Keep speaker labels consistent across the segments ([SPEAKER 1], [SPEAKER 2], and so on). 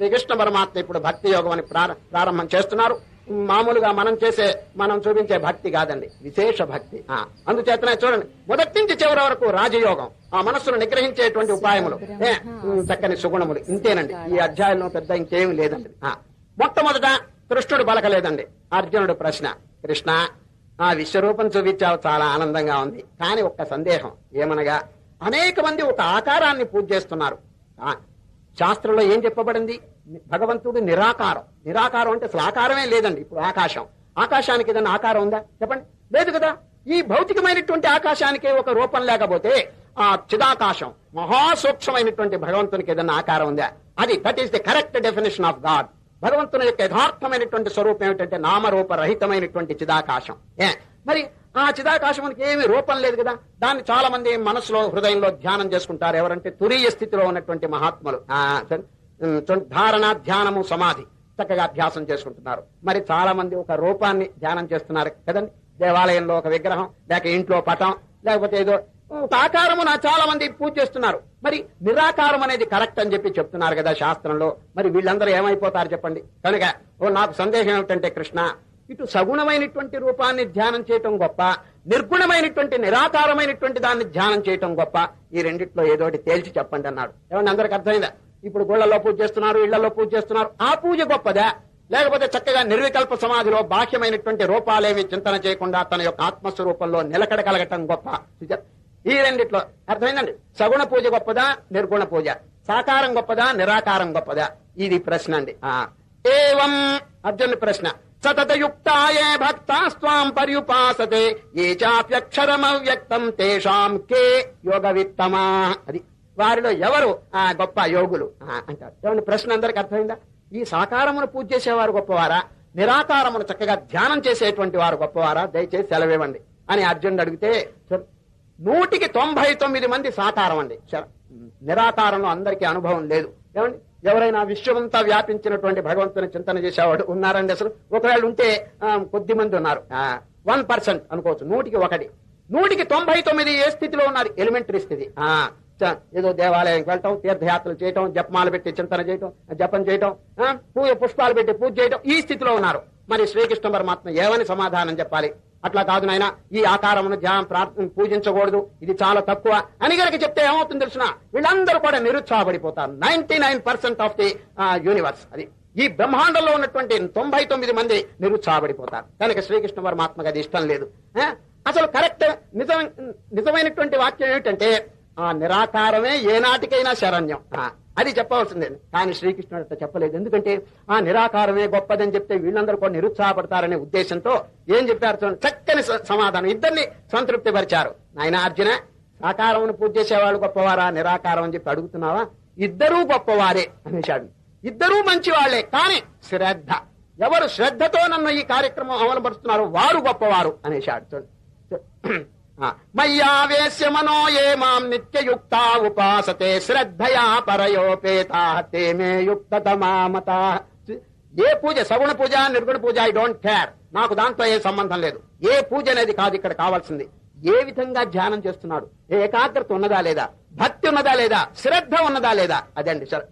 [SPEAKER 1] శ్రీకృష్ణ పరమాత్మ ఇప్పుడు భక్తి యోగం అని ప్రార- ప్రారంభం చేస్తున్నారు. మామూలుగా మనం చేసే మనం చూపించే భక్తి కాదండి. విశేష భక్తి. ఆ, అందుచేతనే చూడండి మొదటి నుంచి చివరి వరకు రాజయోగం. ఆ మనస్సును నిగ్రహించేటువంటి ఉపాయములు. చక్కని సుగుణములు. ఇంతేనండి. ఈ అధ్యాయంలో పెద్ద ఇంకేమి లేదండి. మొట్టమొదట కృష్ణుడు పలకలేదండి. అర్జునుడు ప్రశ్న కృష్ణ ఆ విశ్వరూపం చూపించావు చాలా ఆనందంగా ఉంది. కానీ ఒక్క సందేహం ఏమనగా అనేక మంది ఒక ఆకారాన్ని పూజ చేస్తున్నారు. శాస్త్రంలో ఏం చెప్పబడింది? భగవంతుడు నిరాకారం. నిరాకారం అంటే అసలు ఆకారమే లేదండి ఇప్పుడు ఆకాశం. ఆకాశానికి ఏదైనా ఆకారం ఉందా? చెప్పండి. లేదు కదా. ఈ భౌతికమైనటువంటి ఆకాశానికి ఒక రూపం లేకపోతే ఆ చిదాకాశం మహాసూక్ష్మమైనటువంటి భగవంతునికి ఏదైనా ఆకారం ఉందా? అది that is the correct definition of God భగవంతుని యొక్క యథార్థమైనటువంటి స్వరూపం ఏమిటంటే నామరూప రహితమైనటువంటి చిదాకాశం. ఏ? మరి ఆ చిదాకాశమునికి ఏమి రూపం లేదు కదా. దాన్ని చాలా మంది మనసులో హృదయంలో ధ్యానం చేసుకుంటారు. ఎవరంటే తురీయ స్థితిలో ఉన్నటువంటి మహాత్ములు. ధారణ ధ్యానము సమాధి చక్కగా అభ్యాసం చేసుకుంటున్నారు. మరి చాలా మంది ఒక రూపాన్ని ధ్యానం చేస్తున్నారు కదండి. దేవాలయంలో ఒక విగ్రహం లేక ఇంట్లో పటం లేకపోతే ఏదో ఒక ఆకారమున చాలా మంది పూజ చేస్తున్నారు. మరి నిరాకారం అనేది కరెక్ట్ అని చెప్పి చెప్తున్నారు కదా శాస్త్రంలో. మరి వీళ్ళందరూ ఏమైపోతారు చెప్పండి. కనుక ఓ నాకు సందేహం ఏమిటంటే కృష్ణ ఇటు సగుణమైనటువంటి రూపాన్ని ధ్యానం చేయటం గొప్ప నిర్గుణమైనటువంటి నిరాకారమైనటువంటి దాన్ని ధ్యానం చేయటం గొప్ప. ఈ రెండిట్లో ఏదోటి తేల్చి చెప్పండి అన్నాడు. ఏమన్నా అందరికి అర్థమైందా? ఇప్పుడు గుళ్ళలో పూజ చేస్తున్నారు ఇళ్ళలో పూజ చేస్తున్నారు. ఆ పూజ గొప్పదా? లేకపోతే చక్కగా నిర్వికల్ప సమాధిలో బాహ్యమైనటువంటి రూపాలేమి చింతన చేయకుండా తన యొక్క ఆత్మస్వరూపంలో నిలకడ కలగటం గొప్ప. ఈ రెండిట్లో అర్థమైందండి? సగుణ పూజ గొప్పదా నిర్గుణ పూజ? సాకారం గొప్పదా నిరాకారం గొప్పదా? ఇది ప్రశ్న అండి. ఆ. ఏవం? అర్జున్ ప్రశ్న. సతతయుక్తాయే భక్తాస్వాం పర్యుపాసతే ఏ చాప్యక్షరమవ్యక్తం తేషాం కే యోగవిత్తమా అది వారిలో ఎవరు? ఆ గొప్ప యోగులు. అంటారు. ప్రశ్న అందరికి అర్థమైందా? ఈ సాకారమును పూజ చేసేవారు గొప్పవారా? నిరాకారమును చక్కగా ధ్యానం చేసేటువంటి వారు గొప్పవారా? దయచేసి సెలవివ్వండి. అని అర్జునుడు అడిగితే నూటికి తొంభై తొమ్మిది మంది సాకారం అండి నిరాకారంలో అందరికీ అనుభవం లేదు. ఏమండి? ఎవరైనా విశ్వమంతా వ్యాపించినటువంటి భగవంతుని చింతన చేసేవాడు ఉన్నారండి అసలు. ఒకవేళ ఉంటే కొద్ది మంది ఉన్నారు. వన్ పర్సెంట్ అనుకోవచ్చు. నూటికి ఒకటి. నూటికి తొంభై తొమ్మిది ఏ స్థితిలో ఉన్నారు? ఎలిమెంటరీ స్థితి. ఏదో దేవాలయానికి వెళ్ళటం తీర్థయాత్రలు చేయటం జపమాలు పెట్టి చింతన చేయటం జపం చేయటం పూజ పుష్పాలు పెట్టి పూజ చేయటం ఈ స్థితిలో ఉన్నారు. మరి శ్రీకృష్ణ పరమాత్మ ఏమని సమాధానం చెప్పాలి? అట్లా కాదు నాయన ఈ ఆకారమును ధ్యానం ప్రార్థన పూజించకూడదు. ఇది చాలా తక్కువ. అని గనక చెప్తే ఏమవుతుంది తెలిసిన? వీళ్ళందరూ కూడా నిరుత్సాహపడిపోతారు. Ninety nine percent of the universe. అది ఈ బ్రహ్మాండంలో ఉన్నటువంటి తొంభై తొమ్మిది మంది నిరుత్సాహపడిపోతారు. కనుక శ్రీకృష్ణ పరమాత్మకు అది ఇష్టం లేదు. అసలు కరెక్ట్ నిజం నిజమైనటువంటి వాక్యం ఏమిటంటే ఆ నిరాకారమే ఏనాటికైనా శరణ్యం. అది చెప్పవలసిందే. కానీ శ్రీకృష్ణుడు అట్లా చెప్పలేదు. ఎందుకంటే ఆ నిరాకారమే గొప్పదని చెప్తే వీళ్ళందరూ కూడా నిరుత్సాహపడతారనే ఉద్దేశంతో ఏం చెప్పారు చూడండి. చక్కని స- సమాధానం. ఇద్దరిని సంతృప్తి పరిచారు నాయన అర్జున సాకారమును పూజ చేసేవాళ్ళు గొప్పవారా? నిరాకారం అని చెప్పి అడుగుతున్నావా? ఇద్దరూ గొప్పవారే అనేశాడు. ఇద్దరూ మంచి వాళ్ళే కానీ శ్రద్ధ. ఎవరు శ్రద్ధతో నన్ను ఈ కార్యక్రమం అమలుపరుస్తున్నారో వారు గొప్పవారు అనేశాడు. చూడండి. మయ్యావేశ్య మనో ఏ మాం నిత్యయుక్త ఉపాసతే శ్రద్ధయా పరయోపేతా తే మే యుక్తతమామత. ఏ పూజ సగుణ పూజ నిర్గుణ పూజ ఐ డోంట్ కేర్. నాకు దాంతో ఏ సంబంధం లేదు. ఏ పూజ అనేది కాదు ఇక్కడ కావాల్సింది. ఏ విధంగా ధ్యానం చేస్తున్నాడు? ఏకాగ్రత ఉన్నదా లేదా? భక్తి ఉన్నదా లేదా? శ్రద్ధ ఉన్నదా లేదా? అదండి సరే.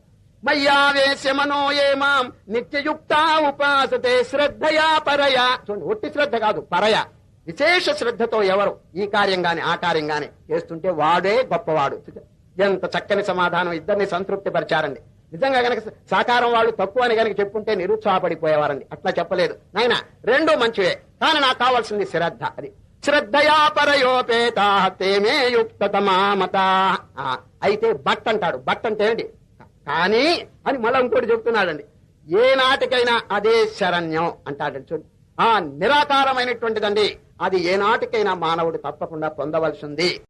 [SPEAKER 1] మయ్యావేశ్య మనో ఏ మాం నిత్యయుక్త ఉపాసతే శ్రద్ధయా పరయా. చూడండి ఒట్టి శ్రద్ధ కాదు పరయ. విశేష శ్రద్ధతో ఎవరు? ఈ కార్యం గాని ఆ కార్యం గాని చేస్తుంటే వాడే గొప్పవాడు. ఎంత చక్కని సమాధానం ఇద్దరిని సంతృప్తి పరిచారండి. నిజంగా గనక సాకారం వాళ్ళు తక్కువ అని గనక చెప్పుంటే నిరుత్సాహపడిపోయేవారండి. అట్లా చెప్పలేదు. నాయన రెండు మంచివే. కానీ నాకు కావాల్సింది శ్రద్ధ అది. శ్రద్ధయా పరయోపేత తేమే యుక్తతమామత అయితే బట్ అంటాడు. బట్ అంటే ఏంటి? కానీ అని మళ్ళీ ఇంకోటి చెప్తున్నాడండి. ఏ నాటికైనా అదే శరణ్యం అంటాడండి చూడండి ఆ నిరాకారమైనటువంటిదండి. అది ఏ నాటికైనా మానవుడు తప్పకుండా పొందవలసింది.